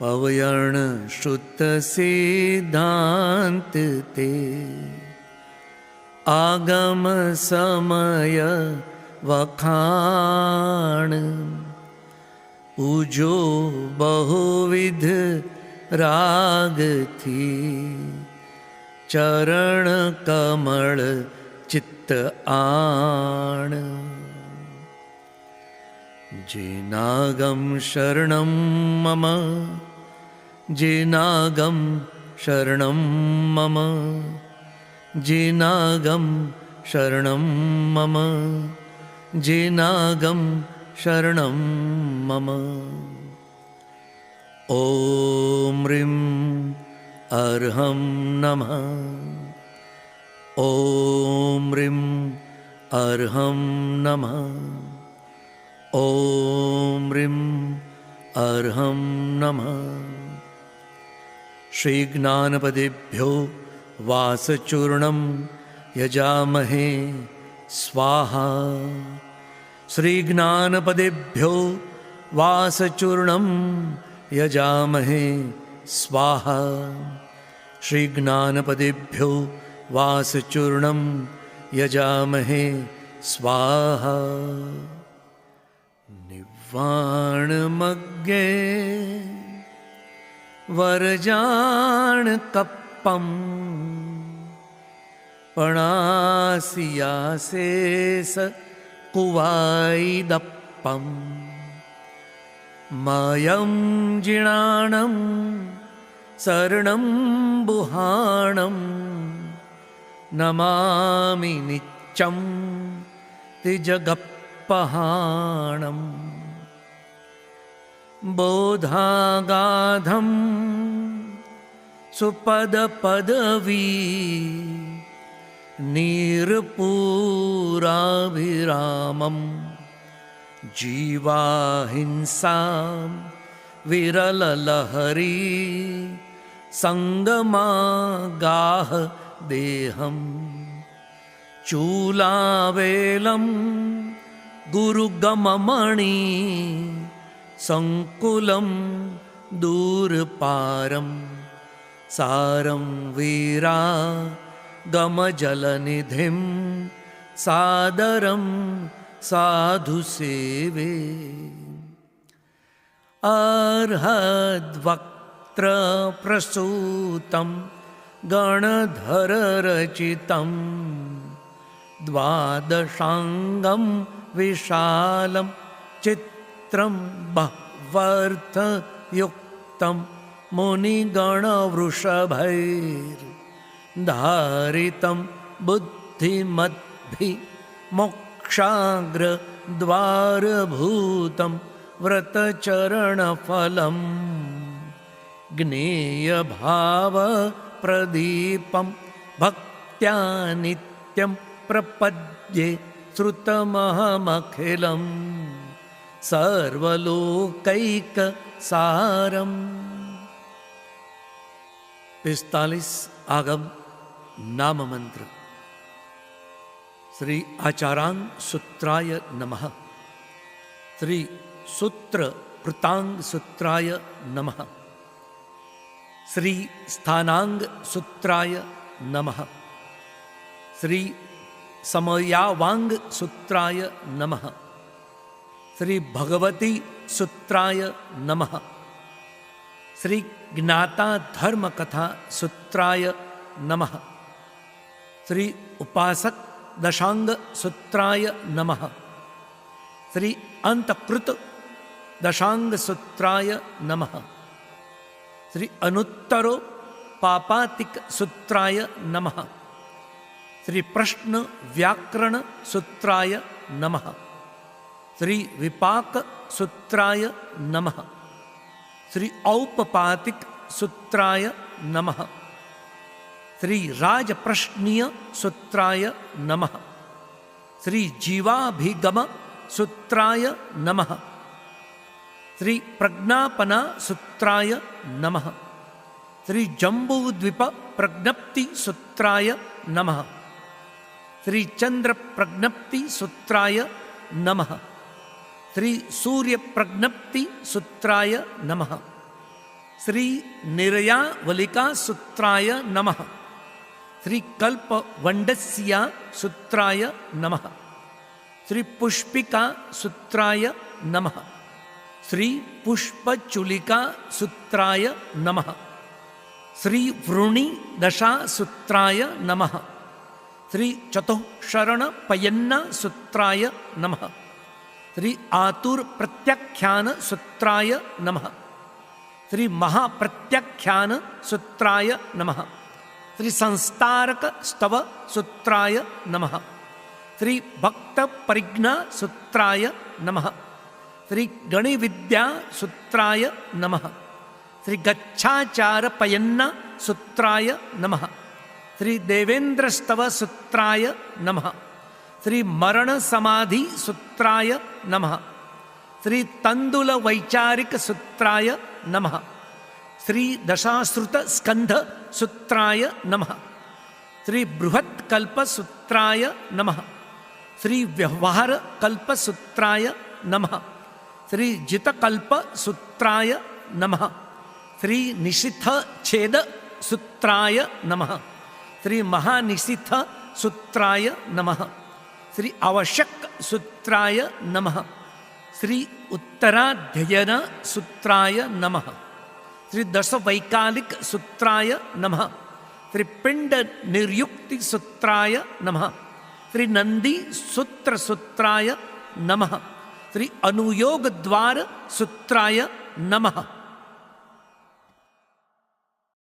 पवयण श्रुत सिद्धान्त ते। आगम समय वखाण। पूजो बहुविध राग थी। चरण कमल चित्त आण। जिनागम शरणं मम जिनागं शरणं मम। जिनागं शरणं मम। जिनागं शरणं मम। ॐ ह्रीं अर्हं नमः। ॐ ह्रीं अर्हं नमः। ॐ ह्रीं अर्हं नमः। श्रीज्ञानपदेभ्यो वासचूर्णं यजामहे स्वाहा। श्रीज्ञानपदेभ्यो वासचूर्णं यजामहे स्वाहा। श्रीज्ञानपदेभ्यो वासचूर्णं यजामहे स्वाहा। निर्वाणमग्गे वरजाणकप्पम् पणासियासेस कुवायिदप्पम् मयं जिणाणं शरणं बुहाणं नमामि नित्यं तिजगप्पहाणम् बोधागाधं सुपदपदवी नीरपूराभिरामम् जीवाहिंसां विरललहरी सङ्गमागाह देहं चूलावेलं गुरुगममणि सङ्कुलं दूरपारं सारं वीरा गमजलनिधिं सादरं साधु सेवे अर्हद्वक्त्रप्रसूतं गणधररचितं द्वादशाङ्गं विशालं चित्रं बह्वर्थयुक्तं मुनिगणवृषभैर्धारितं बुद्धिमद्भिः मोक्षाग्रद्वारभूतं व्रतचरणफलं ज्ञेयभावप्रदीपं भक्त्या नित्यं प्रपद्ये श्रुतमहमखिलं સર્વલોકૈકસારમ પિસ્તાલીસ આગમ નામ મંત્ર શ્રી આચારાંગ સૂત્રાય નમઃ શ્રી સૂત્ર કૃતાંગ સૂત્રાય નમઃ શ્રી સ્થાનાંગ સૂત્રાય નમઃ શ્રી સમયાવાંગ સૂત્રાય નમઃ શ્રી ભગવતી સૂત્રાય નમઃ શ્રી જ્ઞાતા ધર્મકથા સૂત્રાય નમઃ શ્રી ઉપાસક દશાંગ સૂત્રાય નમઃ શ્રી અંતકૃત દશાંગ સૂત્રાય નમઃ શ્રી અનુત્તરો પાપાતિક સૂત્રાય નમઃ શ્રી પ્રશ્ન વ્યાકરણ સૂત્રાય નમઃ શ્રી વિપાક સૂત્રાય નમઃ શ્રી ઔપપાતિક સૂત્રાય નમઃ શ્રી રાજપ્રશ્નીય સૂત્રાય નમઃ શ્રી જીવાભિગમ સૂત્રાય નમઃ શ્રી પ્રજ્ઞાપના સૂત્રાય નમઃ શ્રી જંબૂદ્વીપ પ્રજ્ઞપ્તિ સૂત્રાય નમઃ શ્રી ચંદ્ર પ્રજ્ઞપ્તિ સૂત્રાય નમઃ श्री सूर्य प्रज्ञप्ति सूत्राय नमः श्री निर्यावलिका सूत्राय नमः श्री कल्प वंडस्या सूत्राय नमः श्री पुष्पिका सूत्राय नमः श्री पुष्पचुलिका सूत्राय नमः श्री वृणि दशा सूत्राय नमः श्री चतुःशरण पयन्ना सूत्राय नमः श्री आतुर प्रत्याख्यान सूत्राय नमः। श्री महाप्रत्याख्यान सूत्राय नमः। श्री संस्तारक स्तव सूत्राय नमः। श्री भक्त परिज्ञा सूत्राय नमः। श्री गणि विद्या सूत्राय नमः। श्री गच्छाचार पयन्ना सूत्राय नमः। श्री देवेंद्र स्तव सूत्राय नमः। श्री मरण समाधि सूत्राय नमः। श्री तंदुल वैचारिक सूत्राय नमः। श्री दशाश्रुत स्कंध सूत्राय नमः। श्री बृहत् कल्प सूत्राय नमः। श्री व्यवहार कल्प सूत्राय नमः। श्री जित कल्प सूत्राय नमः। श्री निशिथ छेद सूत्राय नमः। श्री महानिशिथ सूत्राय नमः। श्री आवश्यक सूत्राय नमः। श्री उत्तराध्ययन सूत्राय नमः। श्री दस वैकालिक सूत्राय नमः। श्री पिंड निर्युक्ति सूत्राय नमः। श्री नंदी सूत्र सूत्राय नमः। श्री अनुयोग द्वार सूत्राय नमः।